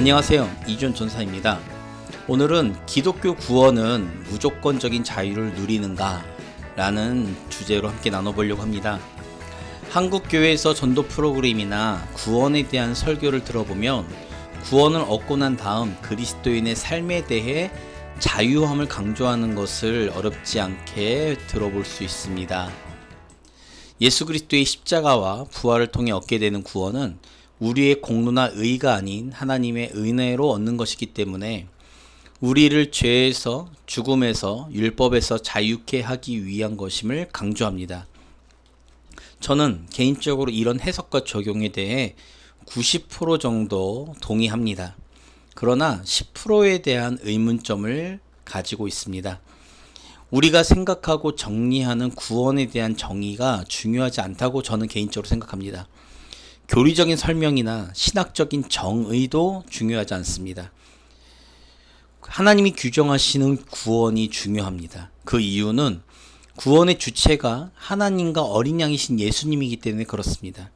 안녕하세요. 이준 전사입니다. 오늘은 기독교 구원은 무조건적인 자유를 누리는가? 라는 주제로 함께 나눠보려고 합니다. 한국 교회에서 전도 프로그램이나 구원에 대한 설교를 들어보면 구원을 얻고 난 다음 그리스도인의 삶에 대해 자유함을 강조하는 것을 어렵지 않게 들어볼 수 있습니다. 예수 그리스도의 십자가와 부활을 통해 얻게 되는 구원은 우리의 공로나 의가 아닌 하나님의 은혜로 얻는 것이기 때문에 우리를 죄에서 죽음에서 율법에서 자유케 하기 위한 것임을 강조합니다. 저는 개인적으로 이런 해석과 적용에 대해 90% 정도 동의합니다. 그러나 10%에 대한 의문점을 가지고 있습니다. 우리가 생각하고 정리하는 구원에 대한 정의가 중요하지 않다고 저는 개인적으로 생각합니다. 교리적인 설명이나 신학적인 정의도 중요하지 않습니다. 하나님이 규정하시는 구원이 중요합니다. 그 이유는 구원의 주체가 하나님과 어린 양이신 예수님이기 때문에 그렇습니다.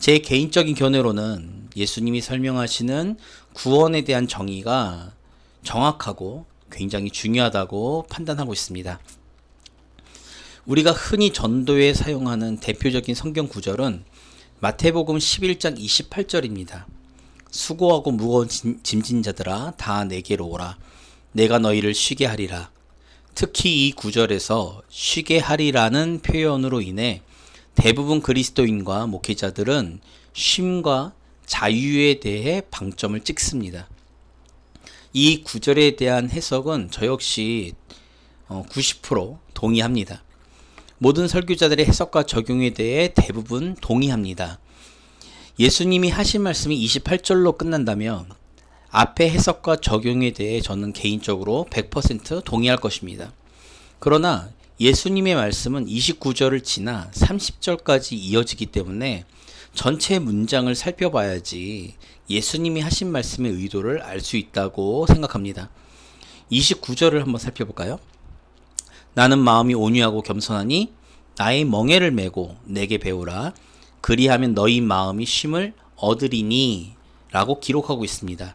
제 개인적인 견해로는 예수님이 설명하시는 구원에 대한 정의가 정확하고 굉장히 중요하다고 판단하고 있습니다. 우리가 흔히 전도에 사용하는 대표적인 성경 구절은 마태복음 11장 28절입니다. 수고하고 무거운 짐진 자들아 다 내게로 오라. 내가 너희를 쉬게 하리라. 특히 이 구절에서 쉬게 하리라는 표현으로 인해 대부분 그리스도인과 목회자들은 쉼과 자유에 대해 방점을 찍습니다. 이 구절에 대한 해석은 저 역시 90% 어, 동의합니다. 모든 설교자들의 해석과 적용에 대해 대부분 동의합니다. 예수님이 하신 말씀이 28절로 끝난다면 앞의 해석과 적용에 대해 저는 개인적으로 100% 동의할 것입니다. 그러나 예수님의 말씀은 29절을 지나 30절까지 이어지기 때문에 전체 문장을 살펴봐야지 예수님이 하신 말씀의 의도를 알 수 있다고 생각합니다. 29절을 한번 살펴볼까요? 나는 마음이 온유하고 겸손하니 나의 멍에를 메고 내게 배우라. 그리하면 너희 마음이 쉼을 얻으리니 라고 기록하고 있습니다.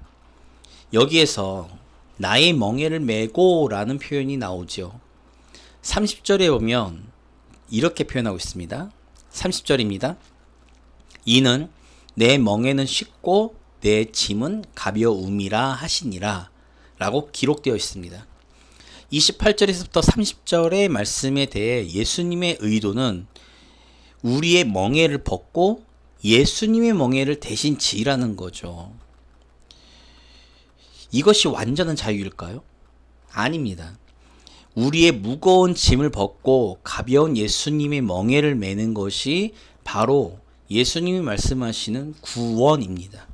여기에서 나의 멍에를 메고 라는 표현이 나오죠. 30절에 보면 이렇게 표현하고 있습니다. 30절입니다. 이는 내 멍에는 쉽고 내 짐은 가벼움이라 하시니라 라고 기록되어 있습니다. 28절에서부터 30절의 말씀에 대해 예수님의 의도는 우리의 멍에를 벗고 예수님의 멍에를 대신 지라는 거죠. 이것이 완전한 자유일까요? 아닙니다. 우리의 무거운 짐을 벗고 가벼운 예수님의 멍에를 매는 것이 바로 예수님이 말씀하시는 구원입니다.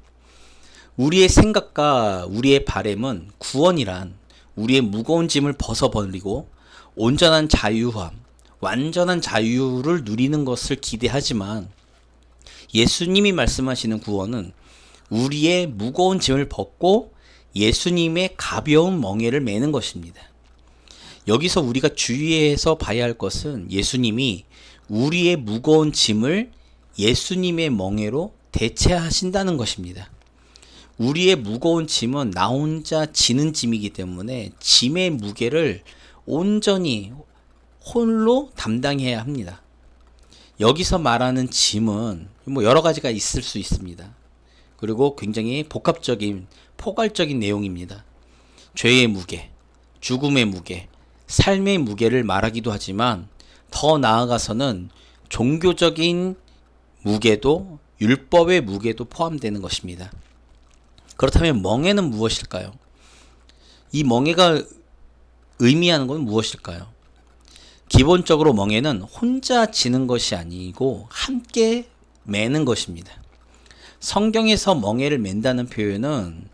우리의 생각과 우리의 바램은 구원이란 우리의 무거운 짐을 벗어버리고 온전한 자유함, 완전한 자유를 누리는 것을 기대하지만 예수님이 말씀하시는 구원은 우리의 무거운 짐을 벗고 예수님의 가벼운 멍에를 매는 것입니다. 여기서 우리가 주의해서 봐야 할 것은 예수님이 우리의 무거운 짐을 예수님의 멍에로 대체하신다는 것입니다. 우리의 무거운 짐은 나 혼자 지는 짐이기 때문에 짐의 무게를 온전히 홀로 담당해야 합니다. 여기서 말하는 짐은 뭐 여러 가지가 있을 수 있습니다. 그리고 굉장히 복합적인 포괄적인 내용입니다. 죄의 무게, 죽음의 무게, 삶의 무게를 말하기도 하지만 더 나아가서는 종교적인 무게도 율법의 무게도 포함되는 것입니다. 그렇다면 멍에는 무엇일까요? 이 멍에가 의미하는 건 무엇일까요? 기본적으로 멍에는 혼자 지는 것이 아니고 함께 매는 것입니다. 성경에서 멍에를 맨다는 표현은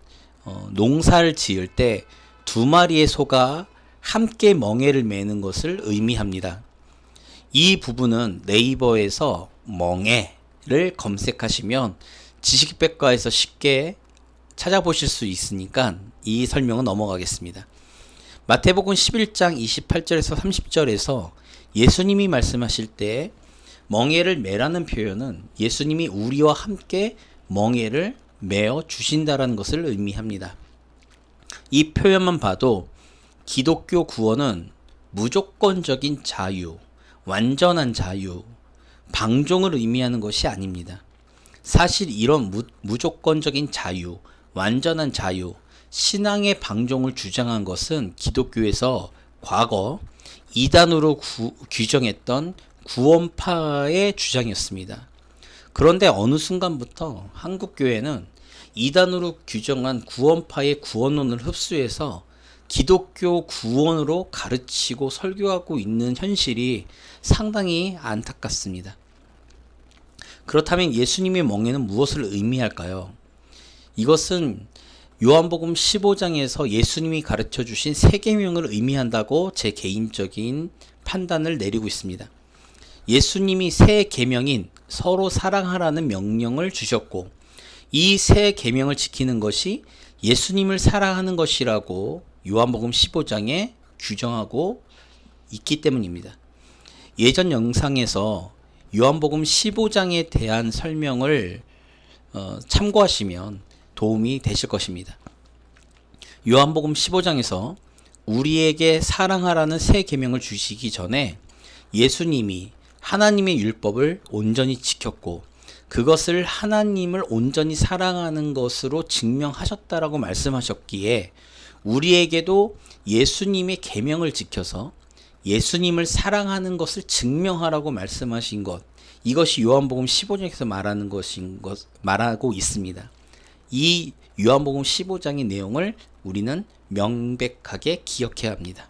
어, 농사를 지을 때 두 마리의 소가 함께 멍에를 매는 것을 의미합니다. 이 부분은 네이버에서 멍에를 검색하시면 지식백과에서 쉽게 찾아보실 수 있으니까 이 설명은 넘어가겠습니다. 마태복음 11장 28절에서 30절에서 예수님이 말씀하실 때 멍에를 매라는 표현은 예수님이 우리와 함께 멍에를 메어 주신다라는 것을 의미합니다. 이 표현만 봐도 기독교 구원은 무조건적인 자유, 완전한 자유, 방종을 의미하는 것이 아닙니다. 사실 이런 무, 무조건적인 자유, 완전한 자유, 신앙의 방종을 주장한 것은 기독교에서 과거 이단으로 구, 규정했던 구원파의 주장이었습니다. 그런데 어느 순간부터 한국교회는 이단으로 규정한 구원파의 구원론을 흡수해서 기독교 구원으로 가르치고 설교하고 있는 현실이 상당히 안타깝습니다. 그렇다면 예수님의 멍에는 무엇을 의미할까요? 이것은 요한복음 15장에서 예수님이 가르쳐 주신 세 계명을 의미한다고 제 개인적인 판단을 내리고 있습니다. 예수님이 세 계명인 서로 사랑하라는 명령을 주셨고 이 세 계명을 지키는 것이 예수님을 사랑하는 것이라고 요한복음 15장에 규정하고 있기 때문입니다. 예전 영상에서 요한복음 15장에 대한 설명을 어, 참고하시면 도움이 되실 것입니다. 요한복음 15장에서 우리에게 사랑하라는 새 계명을 주시기 전에 예수님이 하나님의 율법을 온전히 지켰고 그것을 하나님을 온전히 사랑하는 것으로 증명하셨다라고 말씀하셨기에 우리에게도 예수님의 계명을 지켜서 예수님을 사랑하는 것을 증명하라고 말씀하신 것 이것이 요한복음 15장에서 말하는 것인 것 말하고 있습니다. 이 요한복음 15장의 내용을 우리는 명백하게 기억해야 합니다.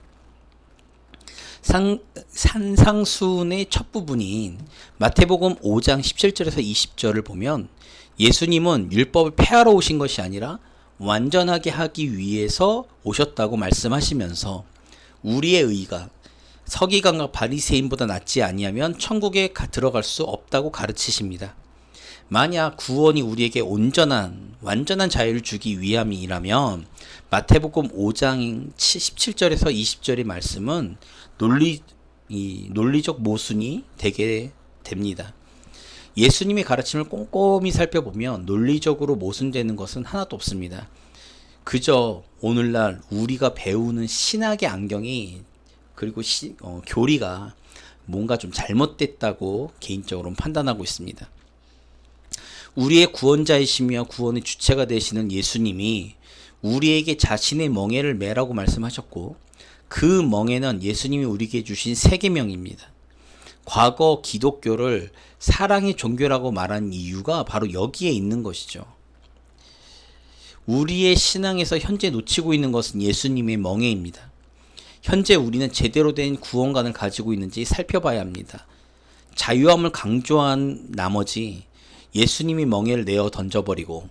상, 산상순의 첫 부분인 마태복음 5장 17절에서 20절을 보면 예수님은 율법을 폐하러 오신 것이 아니라 완전하게 하기 위해서 오셨다고 말씀하시면서 우리의 의가 서기관과 바리새인보다 낫지 아니하면 천국에 들어갈 수 없다고 가르치십니다. 만약 구원이 우리에게 온전한 완전한 자유를 주기 위함이라면 마태복음 5장 17절에서 20절의 말씀은 논리 이 논리적 모순이 되게 됩니다. 예수님의 가르침을 꼼꼼히 살펴보면 논리적으로 모순되는 것은 하나도 없습니다. 그저 오늘날 우리가 배우는 신학의 안경이 그리고 시, 어, 교리가 뭔가 좀 잘못됐다고 개인적으로 판단하고 있습니다. 우리의 구원자이시며 구원의 주체가 되시는 예수님이 우리에게 자신의 멍에를 매라고 말씀하셨고 그 멍에는 예수님이 우리에게 주신 세계명입니다. 과거 기독교를 사랑의 종교라고 말한 이유가 바로 여기에 있는 것이죠. 우리의 신앙에서 현재 놓치고 있는 것은 예수님의 멍에입니다. 현재 우리는 제대로 된 구원관을 가지고 있는지 살펴봐야 합니다. 자유함을 강조한 나머지 예수님이 멍에를 내어 던져버리고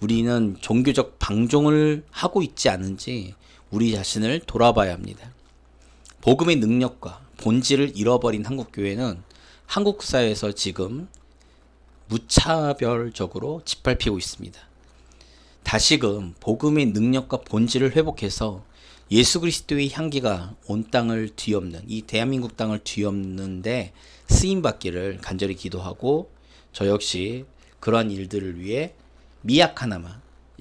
우리는 종교적 방종을 하고 있지 않은지 우리 자신을 돌아봐야 합니다. 복음의 능력과 본질을 잃어버린 한국교회는 한국 사회에서 지금 무차별적으로 짓밟히고 있습니다. 다시금 복음의 능력과 본질을 회복해서 예수 그리스도의 향기가 온 땅을 뒤엎는 이 대한민국 땅을 뒤엎는데 쓰임 받기를 간절히 기도하고 저 역시 그러한 일들을 위해 미약 하나만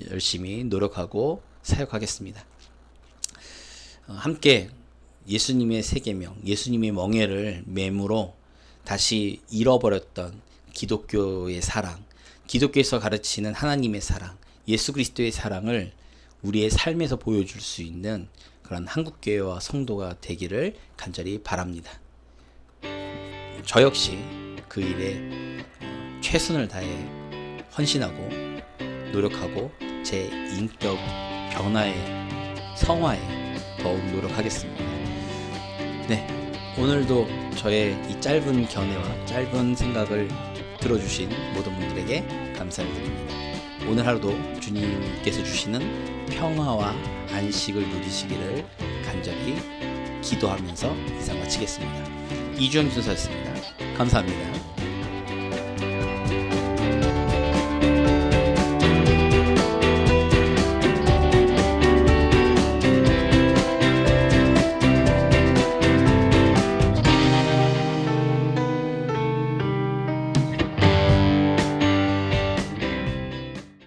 열심히 노력하고 사역하겠습니다. 어, 함께 예수님의 세계명, 예수님의 멍에를 매무로 다시 잃어버렸던 기독교의 사랑, 기독교에서 가르치는 하나님의 사랑, 예수 그리스도의 사랑을 우리의 삶에서 보여줄 수 있는 그런 한국교회와 성도가 되기를 간절히 바랍니다. 저 역시 그 일에 최선을 다해 헌신하고 노력하고 제 인격 변화에 성화에 더욱 노력하겠습니다. 네, 오늘도 저의 이 짧은 견해와 짧은 생각을 들어주신 모든 분들에게 감사를 드립니다. 오늘 하루도 주님께서 주시는 평화와 안식을 누리시기를 간절히 기도하면서 인사 마치겠습니다. 이주영 순서였습니다. 감사합니다.